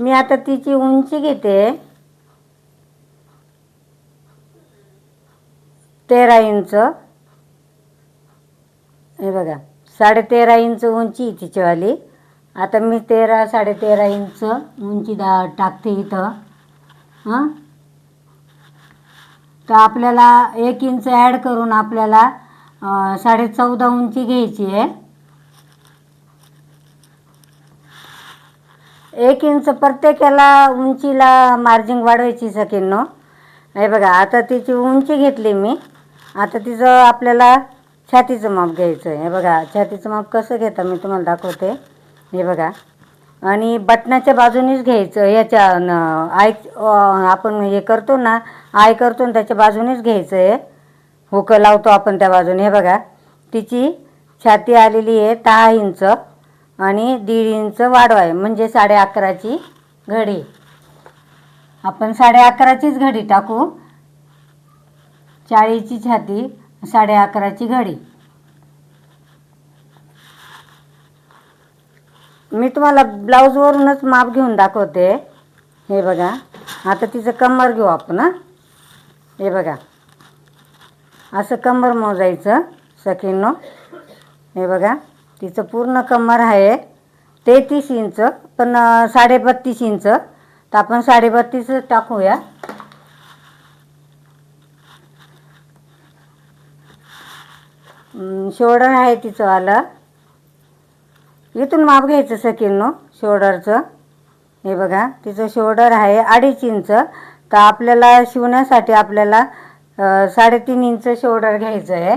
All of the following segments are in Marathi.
मी आता तिची उंची घेते. तेरा इंच. हे बघा साडेतेरा इंच उंची तिच्यावाली आता मी तेरा साडेतेरा इंच उंची दा टाकते इथं. हां? तर आपल्याला एक इंच ॲड करून आपल्याला साडे चौदा उंची घ्यायची आहे. एक इंच प्रत्येकाला उंचीला मार्जिंग वाढवायची सकींनो हे बघा आता तिची उंची घेतली मी. आता तिचं आपल्याला छातीचं माप घ्यायचं आहे हे बघा छातीचं माप कसं घेता मी तुम्हाला दाखवते. हे बघा. आणि बटनाच्या बाजूनेच घ्यायचं. याच्या न आय आपण हे करतो ना आय करतो ना त्याच्या बाजूनेच घ्यायचं आहे हुकं लावतो आपण त्या बाजूने. हे बघा तिची छाती आलेली आहे दहा इंच. आणि दीड इंच वाढवा आहे म्हणजे साडे अकराची घडी. आपण साडे अकराचीच घडी टाकू. चाळीची छाती साडे अकराची घडी. मी तुम्हाला ब्लाऊजवरूनच माप घेऊन दाखवते. हे बघा. आता तिचं कंबर घेऊ आपण हे बघा. असं कंबर मोजायचं सखीनो. हे बघा. तिचं पूर्ण कमर आहे. तेहतीस इंच पण साडेबत्तीस इंच. तर आपण साडेबत्तीसच टाकूया. शोल्डर आहे तिचं आलं. इथून माप घ्यायचं सकिनो शोल्डरचं. हे बघा तिचं शोल्डर आहे अडीच इंच. तर आपल्याला शिवण्यासाठी आपल्याला साडेतीन इंच शोल्डर घ्यायचं आहे.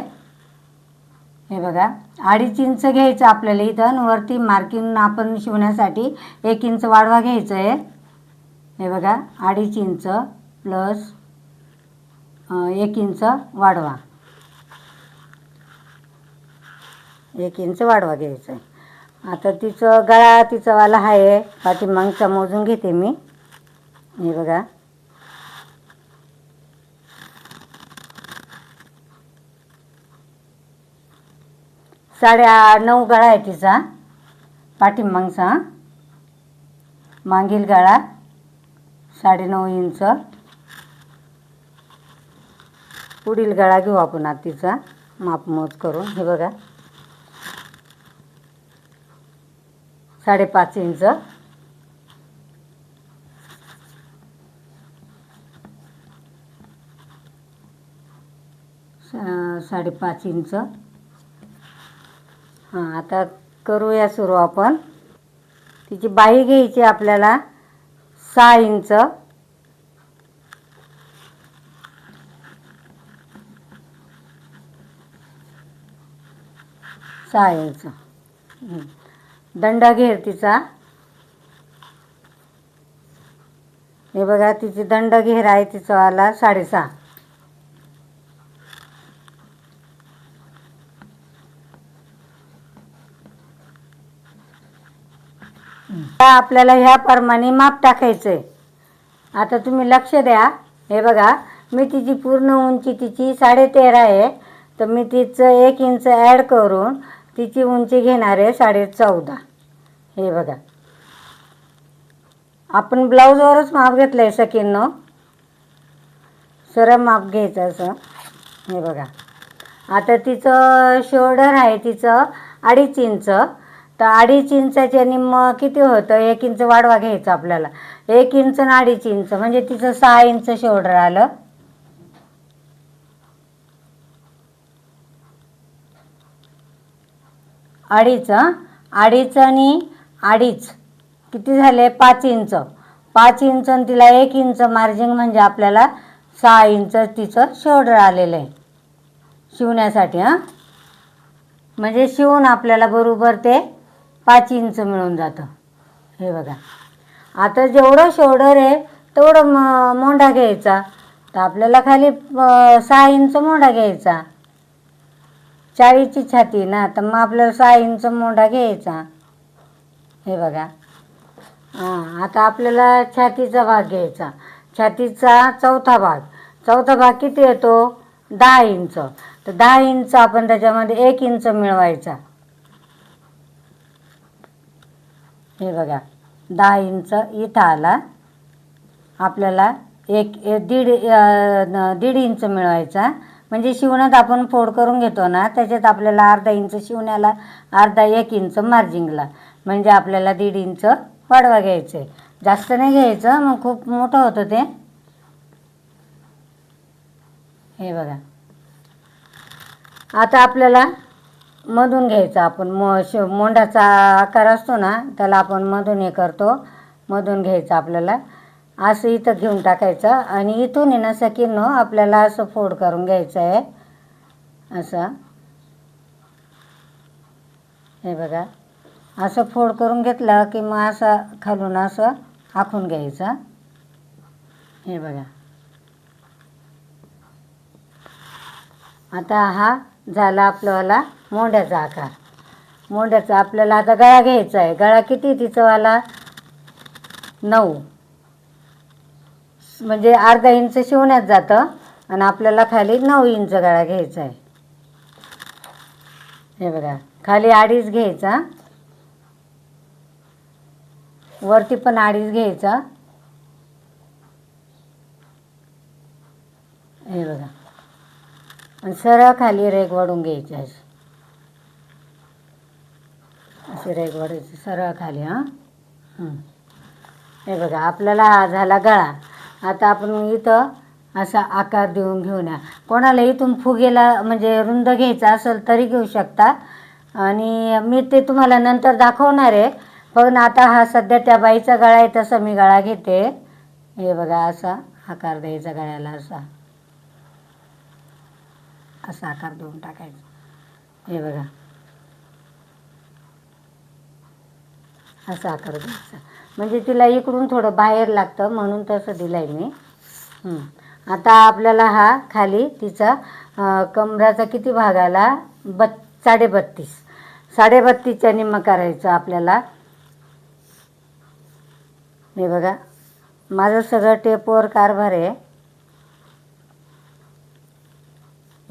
हे बघा अडीच इंच घ्यायचं आपल्याला इथं वरती मार्किंग आपण शिवण्यासाठी एक इंच वाढवा घ्यायचं आहे. हे बघा अडीच इंच प्लस एक इंच वाढवा. एक इंच वाढवा घ्यायचं आहे. आता तिचं गळा तिचंवाला आहे. पाठीमागचा मोजून घेते मी. हे बघा साडे नऊ गळा आहे तिचा. पाठीमागचा मागील गळा साडेनऊ इंच. पुढील गळा घेऊ आपण तिचा. माप मापमोज करून. हे बघा. साडेपाच इंच. साडेपाच इंच. हां आता करूया सुरू आपण. तिची बाही घ्यायची आपल्याला सहा इंच. सहा इंच. हं. दंडा घेर तिचा. हे बघा तिची दंड घेर आहे तिचा आला साडेसहा. आता आपल्याला ह्याप्रमाणे माप टाकायचं आहे आता तुम्ही लक्ष द्या. हे बघा मी तिची पूर्ण उंची तिची साडे तेरा आहे. तर मी तिचं एक इंच ॲड करून तिची उंची घेणार आहे साडे चौदा हे बघा. आपण ब्लाऊजवरच माप घेतलं आहे सकींनो सरळ माप घ्यायचं असं. हे बघा. आता तिचं शोल्डर आहे तिचं अडीच इंच. तर अडीच इंचाचे निम्म किती होतं? एक इंच वाढवा घ्यायचं आपल्याला. एक इंच आणि अडीच इंच म्हणजे तिचं सहा इंच शोल्डर आलं. अडीच अडीच आणि अडीच. किती झाले? पाच इंच. पाच इंच आणि तिला एक इंच मार्जिंग म्हणजे आपल्याला सहा इंच तिचं शोल्डर आलेलं आहे. शिवण्यासाठी हां? म्हणजे शिवून आपल्याला बरोबर ते पाच इंच मिळून जातं. हे बघा. आता जेवढं शोल्डर आहे तेवढं म मोंढा घ्यायचा. तर आपल्याला खाली सहा इंच मोंढा घ्यायचा. चाळीची छाती ना तर मग आपल्याला सहा इंच मोंढा घ्यायचा. हे बघा. हां आता आपल्याला छातीचा भाग घ्यायचा. छातीचा चौथा भाग. चौथा भाग किती येतो? दहा इंच. तर दहा इंच आपण त्याच्यामध्ये एक इंच मिळवायचा. हे बघा दहा इंच इथं आला. आपल्याला एक ए- दीड दीड इंच मिळवायचा. म्हणजे शिवण्यात आपण फोड करून घेतो ना त्याच्यात आपल्याला अर्धा इंच शिवण्याला अर्धा एक इंच मार्जिंगला म्हणजे आपल्याला दीड इंच वाढवा घ्यायचं. आहे जास्त नाही घ्यायचं मग खूप मोठं होतं ते. हे बघा. आता आपल्याला मधून घ्यायचं आपण. मो श मोंडाचा आकार असतो ना त्याला आपण मधून हे करतो. मधून घ्यायचं आपल्याला. असं इथं घेऊन टाकायचं. आणि इथून आहे ना सकीनो आपल्याला असं फोड करून घ्यायचं आहे. असं. हे बघा. असं फोड करून घेतलं की मग असं खालून असं आखून घ्यायचं. हे बघा. आता हा झाला आपल्याला मोंड्याचा आकार. मोंड्याचा आपल्याला आता गळा घ्यायचा आहे. गळा किती तिचावाला नऊ. म्हणजे अर्धा इंच शिवण्यात जातं आणि आपल्याला खाली नऊ इंच गळा घ्यायचा आहे. हे बघा खाली अडीच घ्यायचा. वरती पण अडीच घ्यायचा. हे बघा. सरळ खाली रेग वाढून घ्यायची अशी. अशी रेग वाढायची सरळ खाली हां हे बघा आपल्याला हा झाला गळा. आता आपण इथं असा आकार देऊन घेऊन या. कोणाला इथून फुगेला म्हणजे रुंद घ्यायचा असेल तरी घेऊ शकता. आणि मी ते तुम्हाला नंतर दाखवणार आहे. पण आता हा सध्या त्या बाईचा गळा आहे तसा मी गळा घेते. हे बघा असा आकार द्यायचा गळ्याला असा. असा आकार देऊन टाकायचा. हे बघा. असा आकार द्यायचा म्हणजे तिला इकडून थोडं बाहेर लागतं म्हणून तसं दिलं आहे मी आता आपल्याला हा खाली तिचा कमराचा किती भाग आला? बत साडेबत्तीस. साडेबत्तीसच्या निम्म करायचं आपल्याला. हे बघा. माझं सगळं टेपवर कारभार आहे.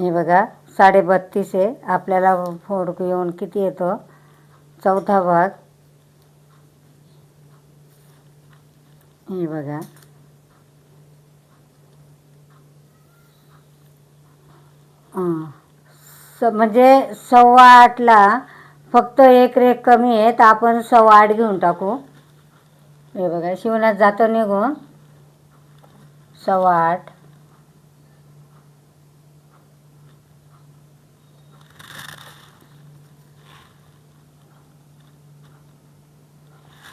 हे बघा साडेबत्तीस आहे. आपल्याला फोड येऊन किती येतो? चौथा भाग. हे बघा. स म्हणजे सव्वा आठला फक्त एक रेख कमी आहे तर आपण सव्वा आठ घेऊन टाकू. हे बघा शिवण्यात जातो निघून. सव्वा आठ.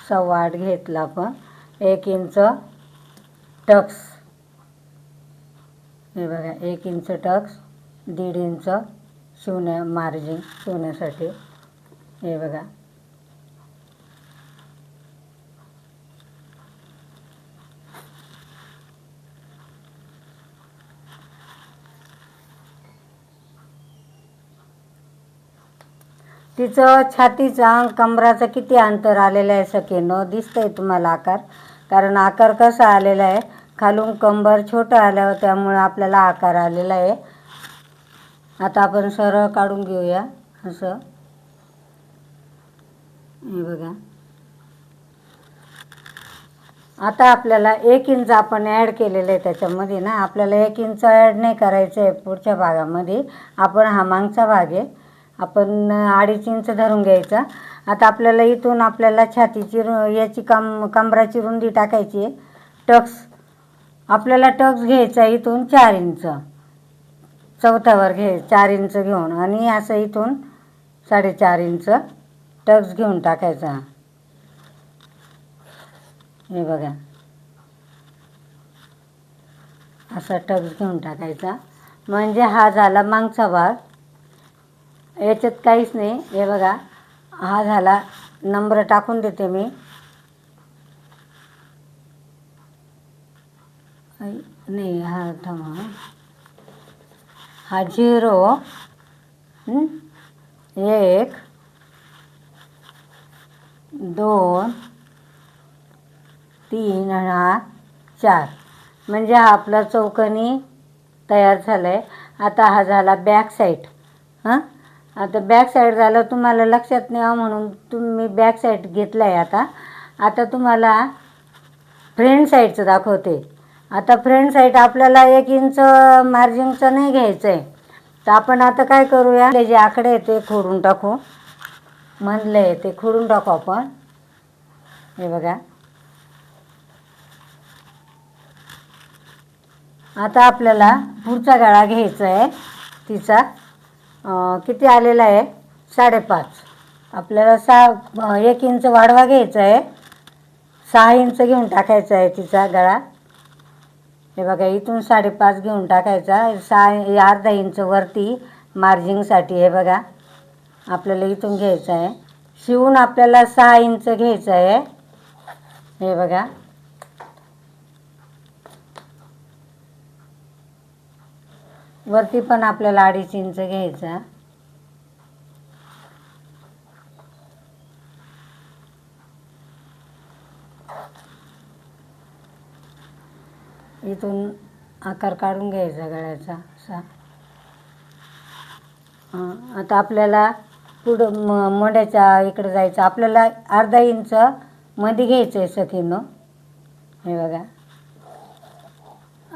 सव्वा आठ घेतला आपण. एक इंच टक्स. हे बघा एक इंच टक्स दीड इंच शिवण्या मार्जिन शिवण्यासाठी हे बघा. तिचं छातीचा कमराचं किती अंतर आलेलं आहे सखेनं? दिसतंय तुम्हाला आकार. कारण आकार कसा आलेला आहे? खालून कंबर छोटं आल्यावर त्यामुळे आपल्याला आकार आलेला आहे. आता आपण सरळ काढून घेऊया. असं. हे बघा. आता आपल्याला एक इंच आपण ॲड केलेलं आहे त्याच्यामध्ये ना. आपल्याला एक इंच ॲड नाही करायचं आहे पुढच्या भागामध्ये. आपण हा मागचा भाग आहे. आपण अडीच इंच धरून घ्यायचा. आता आपल्याला इथून आपल्याला छातीची रु याची कम कमराची रुंदी टाकायची आहे. टक्स आपल्याला टक्स घ्यायचा इथून चार इंच. चौथ्यावर घे चार इंच घेऊन आणि असं इथून साडेचार इंच टक्स घेऊन टाकायचा. हे बघा. असा टक्स घेऊन टाकायचा. म्हणजे हा झाला मागचा भाग. याच्यात काहीच नाही. हे बघा हा झाला. नंबर टाकून देते मी. नाही हा थांबा हा. झिरो एक दोन तीन आणि हा चार. म्हणजे हा आपला चौकनी तयार झाला आहे आता हा झाला बॅक साईड हां? आता बॅक साईड झालं तुम्हाला लक्षात नाही म्हणून तुम्ही बॅक साईड घेतला आहे आता. आता तुम्हाला फ्रंट साईडचं दाखवते. आता फ्रंट साईड आपल्याला एक इंच मार्जिनचं नाही घ्यायचं आहे तर आपण आता काय करूया? जे आकडे आहे ते खोडून टाकू. म्हणले आहे ते खोडून टाकू आपण. हे बघा. आता आपल्याला पुढचा गळा घ्यायचा आहे. तिचा. किती आलेला आहे? साडेपाच. आपल्याला सहा एक इंच वाढवा घ्यायचा आहे. सहा इंच घेऊन टाकायचा आहे तिचा गळा. हे बघा इथून साडेपाच घेऊन टाकायचा. सहा अर्धा इंच वरती मार्जिंगसाठी हे बघा. आपल्याला इथून घ्यायचं आहे. शिवून आपल्याला सहा इंच घ्यायचं आहे. हे बघा. वरती पण आपल्याला अडीच इंच घ्यायचा. इथून आकार काढून घ्यायचा गळ्याचा असा. आता आपल्याला पुढं म मोंड्याच्या इकडं जायचं. आपल्याला अर्धा इंच मध्ये घ्यायचं आहे सखीनं. हे बघा.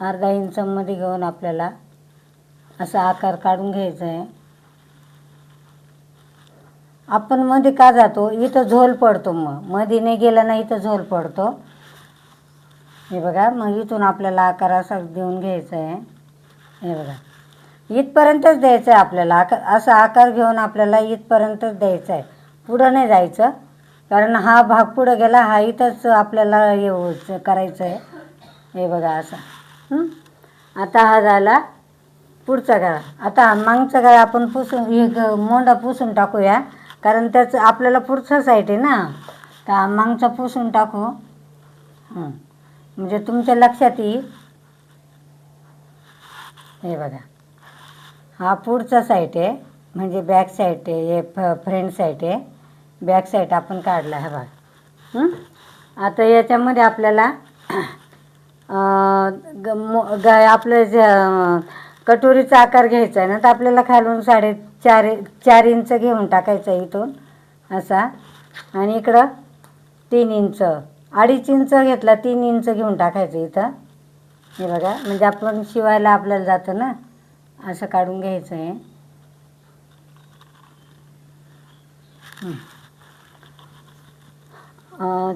अर्धा इंच मध्ये घेऊन आपल्याला असा आकार काढून घ्यायचा आहे आपण मध्ये का जातो? इथं झोल पडतो मग. मध्ये नाही गेला ना इथं झोल पडतो. हे बघा मग इथून आपल्याला आकार असा देऊन घ्यायचा आहे हे बघा. इथपर्यंतच द्यायचं आहे आपल्याला. आकार असा आकार घेऊन आपल्याला इथपर्यंतच द्यायचं आहे पुढं नाही जायचं. कारण हा भाग पुढं गेला हा इथंच आपल्याला हे करायचं आहे हे बघा असा. आता हा झाला. पुढचा गळा. आता मागचा गळा आपण पुसून एक मोंडा पुसून टाकूया. कारण त्याचं आपल्याला पुढचा साईट आहे ना. तर मागचा पुसून टाकू. म्हणजे तुमच्या लक्षात येईल. हे बघा. हा पुढचा साईट आहे. म्हणजे बॅक साईड आहे हे फ फ्रंट साईट आहे. बॅक साईट आपण काढला हा बघा. आता याच्यामध्ये आपल्याला ग आपलं जे कटोरीचा आकार घ्यायचा आहे ना तर आपल्याला खालून साडे चार चार इंच घेऊन टाकायचा आहे इथून असा. आणि इकडं तीन इंच अडीच इंच घेतला तीन इंच घेऊन टाकायचं इथं. हे बघा म्हणजे आपण शिवायला आपल्याला जातं ना असं काढून घ्यायचं आहे.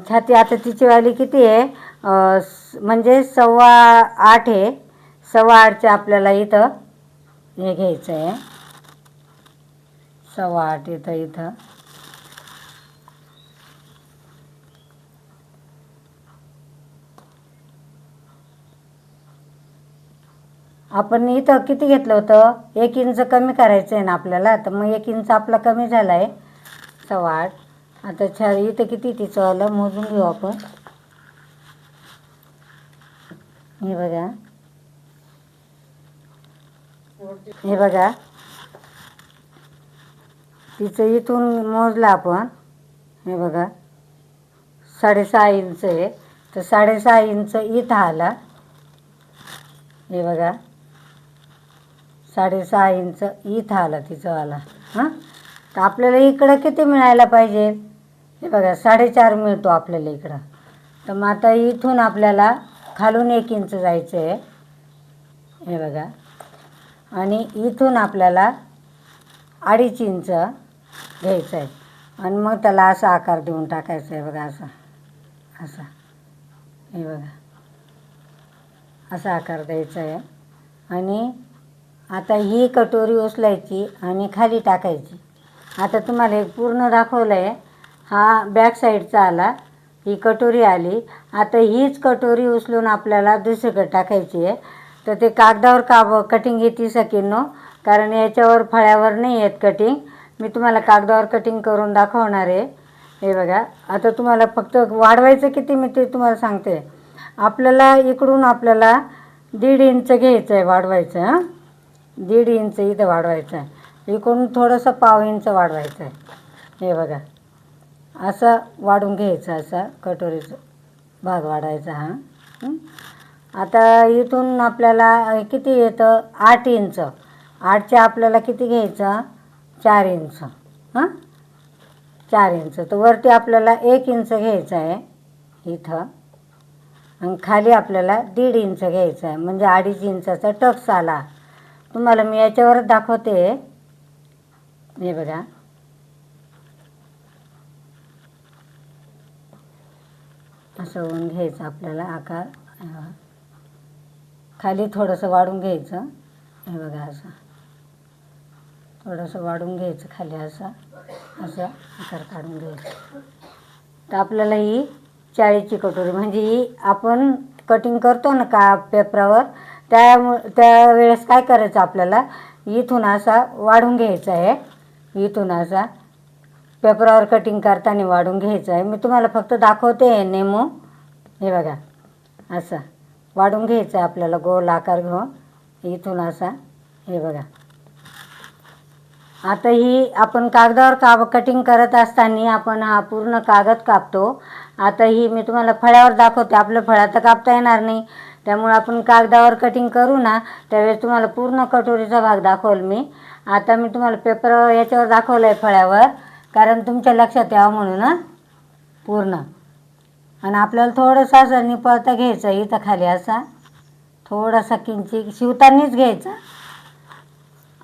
छाती आता तिची वाली किती आहे? म्हणजे सव्वा आठ आहे. सव्वा आठच्या आपल्याला इथं हे घ्यायचं आहे सव्वा आठ इथं. इथं आपण इथं किती घेतलं होतं? एक इंच कमी करायचं आहे ना आपल्याला तर मग एक इंच आपला कमी झाला आहे सव्वा आठ आता छा इथं किती तिचं? आलं मोजून घेऊ आपण. हे बघा. हे बघा. तिचं इथून मोजलं आपण. हे बघा. साडेसहा इंच आहे. तर साडेसहा इंच इथं आला. हे बघा. साडेसहा इंच इथं आला तिचं आला. हां? तर आपल्याला इकडं किती मिळायला पाहिजे? हे बघा साडेचार मिळतो आपल्याला इकडं. तर मग आता इथून आपल्याला खालून एक इंच जायचं आहे हे बघा. आणि इथून आपल्याला अडीच इंच घ्यायचं आहे आणि मग त्याला असा आकार देऊन टाकायचा आहे बघा असा. असा. हे बघा. असा आकार द्यायचा आहे. आणि आता ही कटोरी उचलायची आणि खाली टाकायची. आता तुम्हाला एक पूर्ण दाखवलं आहे हा बॅक साईडचा आला. ही कटोरी आली. आता हीच कटोरी उचलून आपल्याला दुसरीकडे टाकायची आहे. तर ते कागदावर का कटिंग येते सकीनो कारण याच्यावर फळ्यावर नाही आहेत कटिंग मी तुम्हाला कागदावर कटिंग करून दाखवणार आहे. हे बघा. आता तुम्हाला फक्त वाढवायचं किती मी ते तुम्हाला सांगते. आपल्याला इकडून आपल्याला दीड इंच घ्यायचं आहे वाढवायचं हां? दीड इंच इथं वाढवायचं आहे इकडून थोडंसं पाव इंच वाढवायचं आहे हे बघा. असं वाढून घ्यायचं असा कटोरीचा भाग वाढायचा हा? आता इथून आपल्याला किती येतं? आठ इंच. आठच्या आपल्याला किती घ्यायचं? चार इंच. हां? चार इंच. तर वरती आपल्याला एक इंच घ्यायचं आहे. इथं. आणि खाली आपल्याला दीड इंच घ्यायचं आहे. म्हणजे अडीच इंचाचा टक्स आला तुम्हाला मी याच्यावरच दाखवते. हे बघा. असं होऊन घ्यायचं आपल्याला आकार. खाली थोडंसं वाढून घ्यायचं. हे बघा असं. थोडंसं वाढून घ्यायचं खाली असं. असं आकार काढून घ्यायचं. तर आपल्याला ही चाळीची कटोरी म्हणजे ही आपण कटिंग करतो ना का पेपरावर त्या त्यावेळेस काय करायचं आपल्याला? इथून असा वाढून घ्यायचा आहे. इथून असा पेपरावर कटिंग करताना वाढून घ्यायचं आहे. मी तुम्हाला फक्त दाखवते नेमो. हे बघा. असं. वाढून घ्यायचं आहे आपल्याला गोल आकार घेऊन. इथून असा हे बघा. आता ही आपण कागदावर काब कटिंग करत असताना आपण हा पूर्ण कागद कापतो. आता ही मी तुम्हाला फळ्यावर दाखवते. आपल्या फळा तर कापता येणार नाही. त्यामुळे आपण कागदावर कटिंग करू ना त्यावेळेस तुम्हाला पूर्ण कटोरीचा भाग दाखवल मी. आता मी तुम्हाला पेपर याच्यावर दाखवलं आहे फळ्यावर. कारण तुमच्या लक्षात यावं म्हणून पूर्ण. आणि आपल्याला थोडंसं असं निपळता घ्यायचं इथं खाली असा. थोडासा किंचित शिवतानीच घ्यायचा.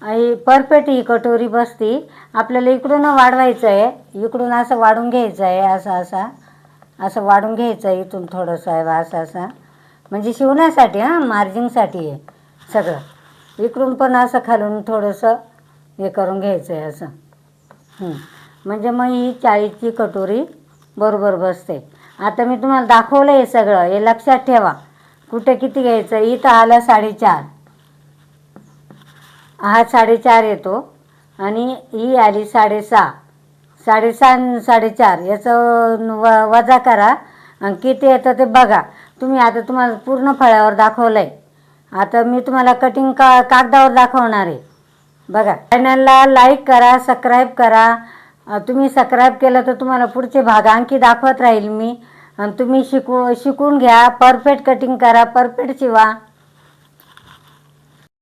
आई परफेक्ट ही कटोरी बसती. आपल्याला इकडून वाढवायचं आहे इकडून असं वाढून घ्यायचं आहे असं असा. असं वाढून घ्यायचं आहे इथून थोडंसं आहे बा असं असं. म्हणजे शिवण्यासाठी हां मार्जिंगसाठी आहे सगळं. इकडून पण असं खालून थोडंसं हे करून घ्यायचं आहे असं म्हणजे मग ही चाळीसची कटोरी बरोबर बसते. आता मी तुम्हाला दाखवलं हे सगळं. हे लक्षात ठेवा. कुठे किती घ्यायचं? इथं आलं साडेचार. हा साडेचार येतो. आणि ही आली साडेसहा. साडेसहा साडेचार. याचं व वजा करा. आणि किती येतं ते बघा. तुम्ही आता तुम्हाला पूर्ण फळ्यावर दाखवलं आहे आता मी तुम्हाला कटिंग का कागदावर दाखवणार आहे. बघा. चॅनलला लाईक करा सबस्क्राईब करा. तुम्ही सबस्क्राईब केलं तर तुम्हाला पुढचे भाग आणखी दाखवत राहील मी. आणि तुम्ही शिकू शिकून घ्या. परफेक्ट कटिंग करा. परफेक्ट शिवा.